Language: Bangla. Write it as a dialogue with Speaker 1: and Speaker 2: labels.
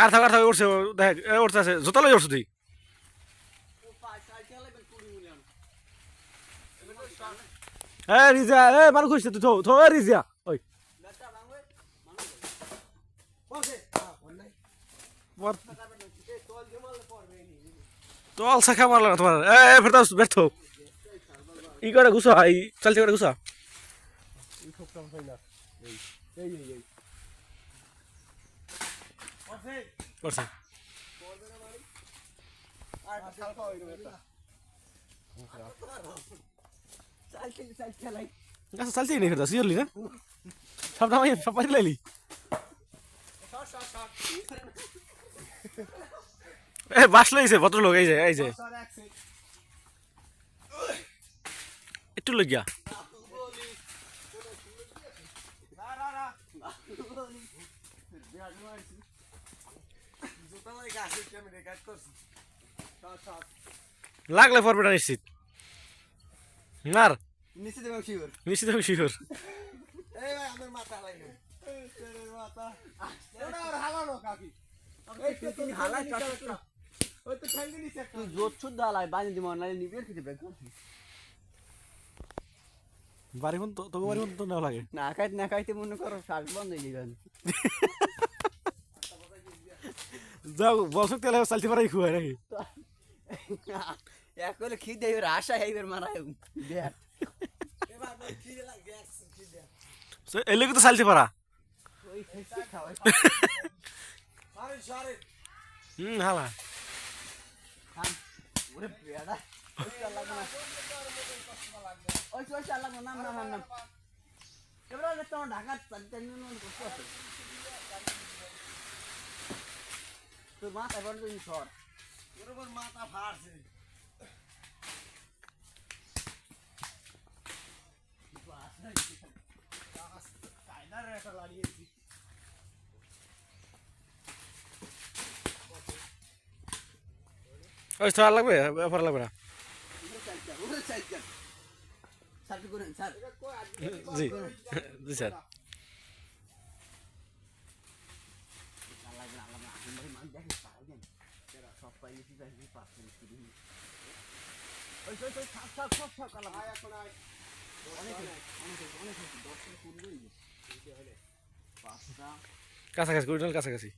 Speaker 1: আর থাক আর থাক উঠছে দেখ এ, উঠছে আছে জোতা লই উঠছে এ রিজা এ মানুষ খুঁজছে তুই থো থো রিজা ওই। তল শাখা মারলা না তোমার। এ ফেরতাস ব্যর্থ ই করে ঘুষা এই চালতে করে ঘুষা। করছে আচ্ছা চালতেই নেই ফেরতাস ইয়রলি না সব নামাই সব পারি লাইলি এ বাস লইছে ভদ্রলোক এই যে এই যে একটু লইয়া লাগলে পড়বে না নিশ্চিত। মার।
Speaker 2: নিচে দেবেন শিওর।
Speaker 1: নিশ্চিত আমি শিওর।
Speaker 2: এই ভাই আমার মাথা লাগে মাথা। ওটা আর হালানো কাকি। এই তো তুমি হালাই কাটছো ওই তো ঠ্যাঙ্গে একটা।
Speaker 3: তুই জোর শুদ্ধ হালাই বানি দিব নালে নিবি আর কিছু বেগ
Speaker 1: বাড়ি ফোন তো তোকে বাড়ি ফোন তো নেওয়া লাগে।
Speaker 3: না খাইতে না খাইতে মনে করো শ্বাস বন্ধ হয়ে যাবে
Speaker 1: যাও বলছো তেলে চালতে পারাই খুয়াই নাকি?
Speaker 3: এক করে খিদে এবার আশা এইবার মারা দেখ।
Speaker 1: এলে তো চালতে পারা। হুম হালা।
Speaker 3: ওরে বেড়া। ওই লাগবে নাম নাম নাম এবার তোমার ঢাকা চালতে নিয়ে করতে আছে। তোর মাথায় পড়ে তুমি সর
Speaker 2: ওর মাথা ফাড়ছে কায়দার একটা লাগিয়েছি
Speaker 1: ওই তো আর লাগবে ব্যাপার লাগবে না
Speaker 3: ওরে চালতে স্যার করেন স্যার
Speaker 1: জি জি স্যার কাছাকাছি কুড়িটাল কাছাকাছি।